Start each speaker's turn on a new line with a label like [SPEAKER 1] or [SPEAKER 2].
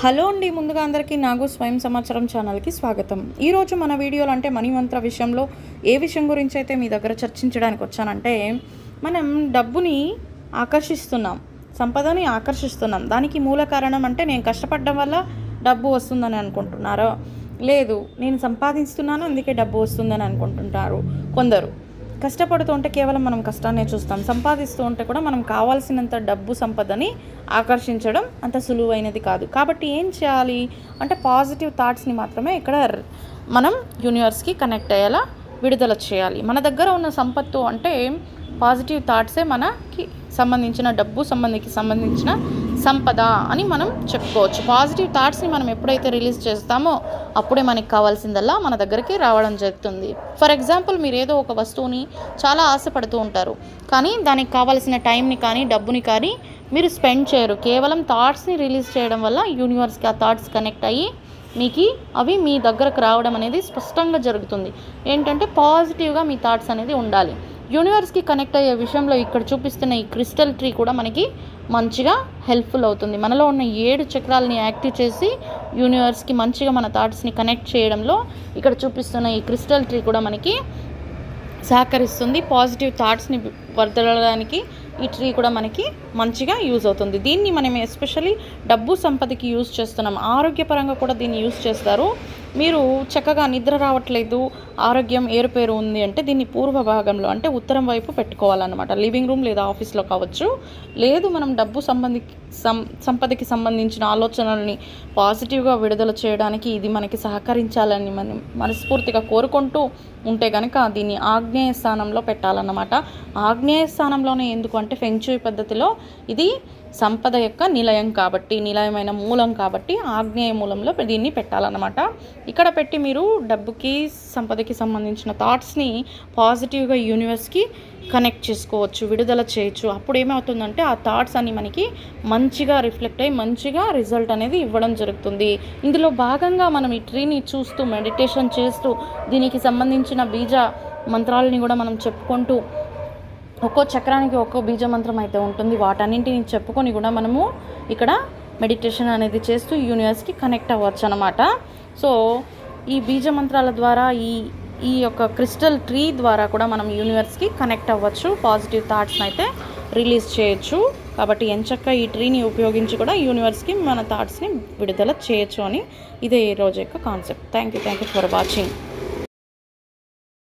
[SPEAKER 1] Hello అండి ముందుగా అందరికీ నాగు స్వయం సమాచారం ఛానల్కి స్వాగతం. ఈరోజు మన వీడియోలో అంటే మణిమంత్ర విషయంలో ఏ విషయం గురించి అయితే మీ దగ్గర చర్చించడానికి వచ్చానంటే మనం డబ్బుని ఆకర్షిస్తున్నాం సంపదని ఆకర్షిస్తున్నాం. దానికి మూల కారణం అంటే నేను కష్టపడడం వల్ల డబ్బు వస్తుందని అనుకుంటున్నారో? లేదు నేను సంపాదిస్తున్నాను అందుకే డబ్బు వస్తుందని అనుకుంటుంటారు కొందరు. కష్టపడుతూ ఉంటే కేవలం మనం కష్టాన్నే చూస్తాం. సంపాదిస్తూ ఉంటే కూడా మనం కావాల్సినంత డబ్బు సంపదని ఆకర్షించడం అంత సులువైనది కాదు. కాబట్టి ఏం చేయాలి? అంటే పాజిటివ్ థాట్స్ని మాత్రమే ఇక్కడ మనం యూనివర్స్కి కనెక్ట్ అయ్యేలా విడుదల చేయాలి. మన దగ్గర ఉన్న సంపత్తు అంటే పాజిటివ్ థాట్సే మనకి సంబంధించిన డబ్బు సంబంధికి సంబంధించిన సంపద అని మనం చెప్పుకోవచ్చు. పాజిటివ్ థాట్స్ని మనం ఎప్పుడైతే రిలీజ్ చేస్తామో అప్పుడే మనకి కావాల్సిందల్లా మన దగ్గరికి రావడం జరుగుతుంది. ఫర్ ఎగ్జాంపుల్ మీరు ఏదో ఒక వస్తువుని చాలా ఆశపడుతూ ఉంటారు. కానీ దానికి కావాల్సిన టైంని కానీ డబ్బుని కానీ మీరు స్పెండ్ చేయరు. కేవలం థాట్స్ని రిలీజ్ చేయడం వల్ల యూనివర్స్కి ఆ థాట్స్ కనెక్ట్ అయ్యి మీకు అవి మీ దగ్గరకు రావడం అనేది స్పష్టంగా జరుగుతుంది. ఏంటంటే పాజిటివ్గా మీ థాట్స్ అనేది ఉండాలి. యూనివర్స్కి కనెక్ట్ అయ్యే విషయంలో ఇక్కడ చూపిస్తున్న ఈ క్రిస్టల్ ట్రీ కూడా మనకి మంచిగా హెల్ప్ఫుల్ అవుతుంది. మనలో ఉన్న ఏడు చక్రాలని యాక్టివ్ చేసి యూనివర్స్కి మంచిగా మన థాట్స్ని కనెక్ట్ చేయడంలో ఇక్కడ చూపిస్తున్న ఈ క్రిస్టల్ ట్రీ కూడా మనకి సహకరిస్తుంది. పాజిటివ్ థాట్స్ని వర్దలడానికి ఈ ట్రీ కూడా మనకి మంచిగా యూజ్ అవుతుంది. దీన్ని మనం ఎస్పెషల్లీ డబ్బు సంపదకి యూజ్ చేస్తున్నాం. ఆరోగ్యపరంగా కూడా దీన్ని యూజ్ చేస్తారు. మీరు చక్కగా నిద్ర రావట్లేదు ఆరోగ్యం ఏరుపేరు ఉంది అంటే దీన్ని పూర్వ భాగంలో అంటే ఉత్తరం వైపు పెట్టుకోవాలన్నమాట. లివింగ్ రూమ్ లేదా ఆఫీస్లో కావచ్చు. లేదు మనం డబ్బు సంబంధి సం సంపదకి సంబంధించిన ఆలోచనల్ని పాజిటివ్గా విడుదల చేయడానికి ఇది మనకి సహకరించాలని మనం మనస్ఫూర్తిగా కోరుకుంటూ ఉంటే కనుక దీన్ని ఆగ్నేయ స్థానంలో పెట్టాలన్నమాట. ఆగ్నేయ స్థానంలోనే ఎందుకు అంటే ఫెంచుయి పద్ధతిలో ఇది సంపద యొక్క నిలయం కాబట్టి నిలయమైన మూలం కాబట్టి ఆగ్నేయ మూలంలో దీన్ని పెట్టాలన్నమాట. ఇక్కడ పెట్టి మీరు డబ్బుకి సంపదకి సంబంధించిన థాట్స్ని పాజిటివ్గా యూనివర్స్కి కనెక్ట్ చేసుకోవచ్చు విడుదల చేయొచ్చు. అప్పుడు ఏమవుతుందంటే ఆ థాట్స్ అని మనకి మంచిగా రిఫ్లెక్ట్ అయ్యి మంచిగా రిజల్ట్ అనేది ఇవ్వడం జరుగుతుంది. ఇందులో భాగంగా మనం ఈ ట్రీని చూస్తూ మెడిటేషన్ చేస్తూ దీనికి సంబంధించిన బీజ మంత్రాలని కూడా మనం చెప్పుకుంటూ ఒక్కో చక్రానికి ఒక్కో బీజ మంత్రం అయితే ఉంటుంది. వాటన్నింటిని చెప్పుకొని కూడా మనము ఇక్కడ మెడిటేషన్ అనేది చేస్తూ యూనివర్స్కి కనెక్ట్ అవ్వచ్చు అనమాట సో ఈ బీజ మంత్రాల ద్వారా ఈ ఈ యొక్క క్రిస్టల్ ట్రీ ద్వారా కూడా మనం యూనివర్స్కి కనెక్ట్ అవ్వచ్చు. పాజిటివ్ థాట్స్ని అయితే రిలీజ్ చేయొచ్చు. కాబట్టి ఎంచక్క ఈ ట్రీని ఉపయోగించి కూడా యూనివర్స్కి మన థాట్స్ని విడుదల చేయొచ్చు అని ఇదే ఈ రోజు యొక్క concept thank you thank you for watching